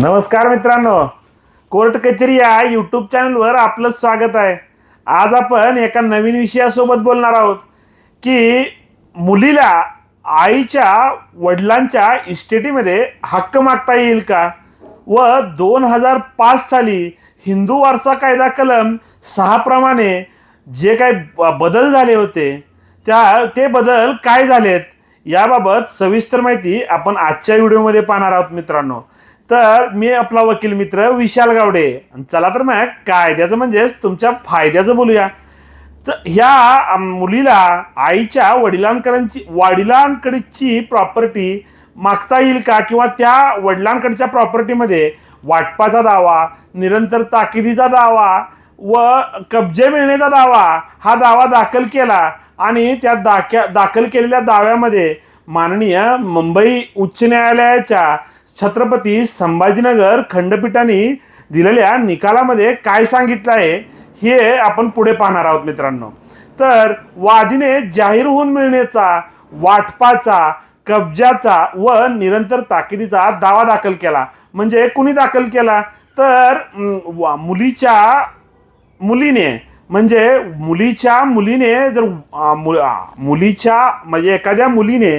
नमस्कार मित्रांनो. कोर्ट कचेरी या यूट्यूब चॅनलवर आपलं स्वागत आहे. आज आपण एका नवीन विषयासोबत बोलणार आहोत की मुलीला आईच्या वडिलांच्या इस्टेटीमध्ये हक्क मागता येईल का? व दोन हजार पाच साली हिंदू वारसा कायदा कलम सहाप्रमाणे जे काही ब- बदल झाले होते त्या ते बदल काय झालेत याबाबत सविस्तर माहिती आपण आजच्या व्हिडिओमध्ये पाहणार आहोत मित्रांनो. तर मी आपला वकील मित्र विशाल गावडे. चला तर मग कायद्याचं म्हणजेच तुमच्या फायद्याचं बोलूया. तर ह्या मुलीला आईच्या वडिलांकडची वडिलांकडची प्रॉपर्टी मागता येईल का? किंवा त्या वडिलांकडच्या प्रॉपर्टीमध्ये वाटपाचा दावा निरंतर ताकिदीचा दावा व कब्जे मिळण्याचा दावा हा दावा दाखल केला आणि त्या दाख्या दाखल केलेल्या दाव्यामध्ये माननीय मुंबई उच्च न्यायालयाच्या छत्रपती संभाजीनगर खंडपीठाने दिलेल्या निकालामध्ये काय सांगितलं आहे हे आपण पुढे पाहणार आहोत मित्रांनो. तर वादीने जाहीर होऊन मिळण्याचा वाटपाचा कब्जाचा व निरंतर ताकिदीचा दावा दाखल केला. म्हणजे कुणी दाखल केला? तर वा- मुलीच्या मुलीने म्हणजे मुलीच्या मुलीने जर मुलीच्या म्हणजे एखाद्या मुलीने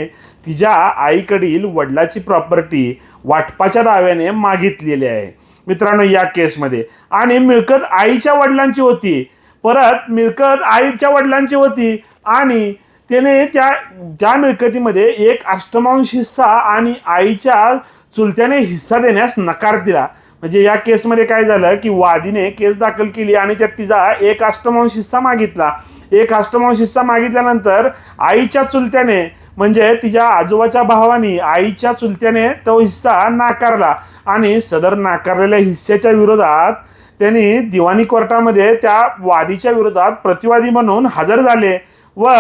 तिच्या आईकडील वडिलाची प्रॉपर्टी वाटपाच्या दाव्याने मागितलेली आहे. मित्रांनो या केसमध्ये. आणि मिळकत आईच्या वडिलांची होती. परत मिळकत आईच्या वडिलांची होती. आणि त्याने त्या ज्या मिळकतीमध्ये एक अष्टमांश हिस्सा आणि आईच्या चुलत्याने हिस्सा देण्यास नकार दिला. म्हणजे या केसमध्ये काय झालं की वादीने केस दाखल केली आणि त्यात तिचा एक अष्टमांश हिस्सा मागितला. एक अष्टमांश हिस्सा मागितल्यानंतर आईच्या चुलत्याने म्हणजे तिच्या आजोबाच्या भावानी आईच्या चुलत्याने तो हिस्सा नाकारला आणि सदर नाकारलेल्या हिस्स्याच्या विरोधात त्यांनी दिवाणी कोर्टामध्ये त्या वादीच्या विरोधात प्रतिवादी म्हणून हजर झाले व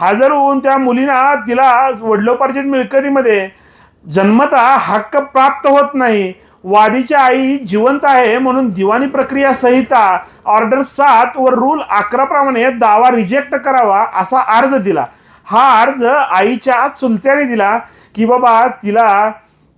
हजर होऊन त्या मुलीना तिला वडिलोपार्जित मिळकतीमध्ये जन्मता हक्क प्राप्त होत नाही. वाडीची आई जिवंत आहे म्हणून दिवाणी प्रक्रिया संहिता ऑर्डर सात व रूल अकरा प्रमाणे दावा रिजेक्ट करावा असा अर्ज दिला. हा अर्ज आईच्या चुलत्याने दिला की बाबा तिला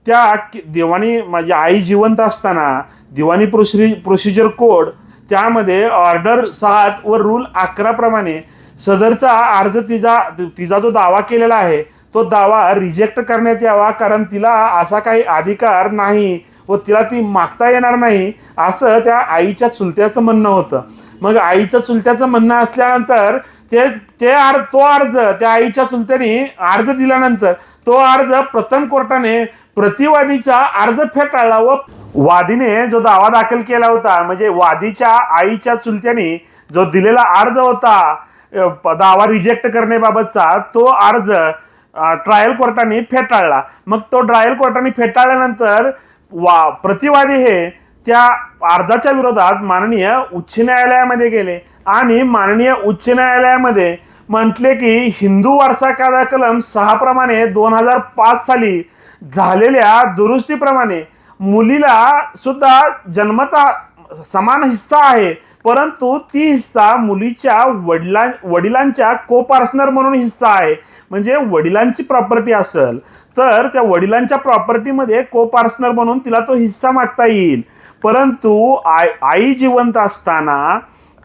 त्या देवानी दिवाणी माझी आई जिवंत असताना दिवाणी प्रोसि प्रोसिजर कोड त्यामध्ये ऑर्डर सात व रूल अकरा प्रमाणे सदरचा अर्ज तिचा तिचा जो दावा केलेला आहे तो दावा रिजेक्ट करण्यात यावा कारण तिला असा काही अधिकार नाही. व तिला ती मागता येणार नाही असं त्या आईच्या चुलत्याचं म्हणणं होतं. मग आईच्या चुलत्याचं म्हणणं असल्यानंतर ते ते अर्ज तो अर्ज त्या आईच्या चुलत्याने अर्ज दिल्यानंतर तो अर्ज प्रथम कोर्टाने प्रतिवादीचा अर्ज फेटाळला व वादीने जो दावा दाखल केला होता म्हणजे वादीच्या आईच्या चुलत्याने जो दिलेला अर्ज होता दावा रिजेक्ट करण्याबाबतचा तो अर्ज ट्रायल कोर्टाने फेटाळला. मग तो ट्रायल कोर्टाने फेटाळल्यानंतर वा प्रतिवादी हे त्या अर्जाच्या विरोधात माननीय उच्च न्यायालयामध्ये गेले. आणि माननीय उच्च न्यायालयामध्ये म्हटले की हिंदू वारसा कायदा कलम सहा प्रमाणे दोन हजार पाच साली झालेल्या दुरुस्तीप्रमाणे मुलीला सुद्धा जन्मता समान हिस्सा आहे. परंतु ती हिस्सा मुलीच्या वडिलां वडिलांच्या को पार्सनर म्हणून हिस्सा आहे. म्हणजे वडिलांची प्रॉपर्टी असेल तर त्या वडिलांच्या प्रॉपर्टीमध्ये को पार्सनर म्हणून तिला तो हिस्सा मागता येईल. परंतु आई आई जिवंत असताना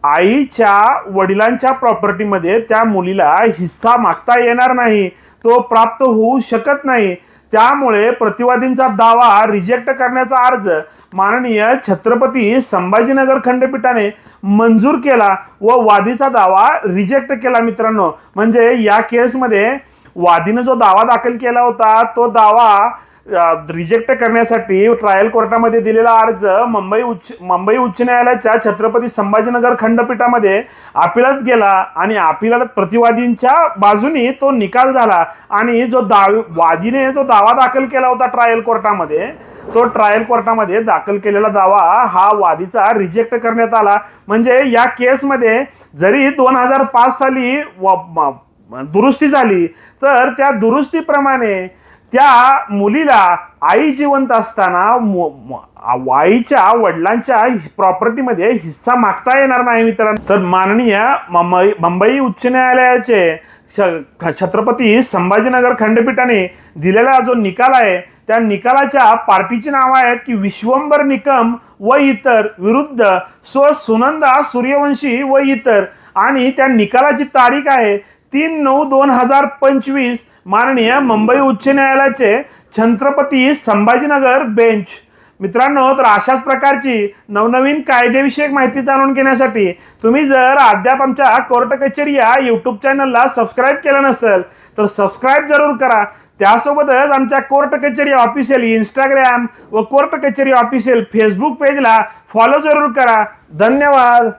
आईच्या वडिलांच्या प्रॉपर्टीमध्ये त्या मुलीला हिस्सा मागता येणार नाही. तो प्राप्त होऊ शकत नाही. त्यामुळे प्रतिवादींचा दावा रिजेक्ट करण्याचा अर्ज माननीय छत्रपती संभाजीनगर खंडपीठाने मंजूर केला व वादीचा दावा रिजेक्ट केला मित्रांनो. म्हणजे या केसमध्ये वादीनं जो दावा दाखल केला होता तो दावा रिजेक्ट करण्यासाठी ट्रायल कोर्टामध्ये दिलेला अर्ज मुंबई उच्च मुंबई उच्च न्यायालयाच्या छत्रपती संभाजीनगर खंडपीठामध्ये अपिलात गेला आणि अपिलात प्रतिवादींच्या बाजूनी तो निकाल झाला आणि जो दाव वादीने जो दावा दाखल केला होता ट्रायल कोर्टामध्ये तो ट्रायल कोर्टामध्ये दाखल केलेला दावा हा वादीचा रिजेक्ट करण्यात आला. म्हणजे या केसमध्ये जरी दोन हजार पाच साली दुरुस्ती झाली तर त्या दुरुस्तीप्रमाणे त्या मुलीला आई जिवंत असताना आईच्या वडिलांच्या प्रॉपर्टीमध्ये हिस्सा मागता येणार नाही मित्रांनो. तर माननीय मुंबई मुंबई उच्च न्यायालयाचे छत्रपती संभाजीनगर खंडपीठाने दिलेला जो निकाल आहे त्या निकालाच्या पार्टीची नावं आहेत की विश्वंभर निकम व इतर विरुद्ध सो सुनंदा सूर्यवंशी व इतर. आणि त्या निकालाची तारीख आहे तीन नऊ दोन हजार पंचवीस माननीय मुंबई उच्च न्यायालयाचे छत्रपती संभाजीनगर बेंच. मित्रांनो तर अशाच प्रकारची नवनवीन कायदेविषयक माहिती जाणून घेण्यासाठी तुम्ही जर अद्याप आमच्या कोर्ट कचेरी या यूट्यूब चॅनलला सबस्क्राईब केलं नसेल तर सबस्क्राईब जरूर करा. त्यासोबतच आमच्या कोर्ट कचेरी ऑफिशियल इंस्टाग्राम व कोर्ट कचेरी ऑफिशियल फेसबुक पेजला फॉलो जरूर करा. धन्यवाद!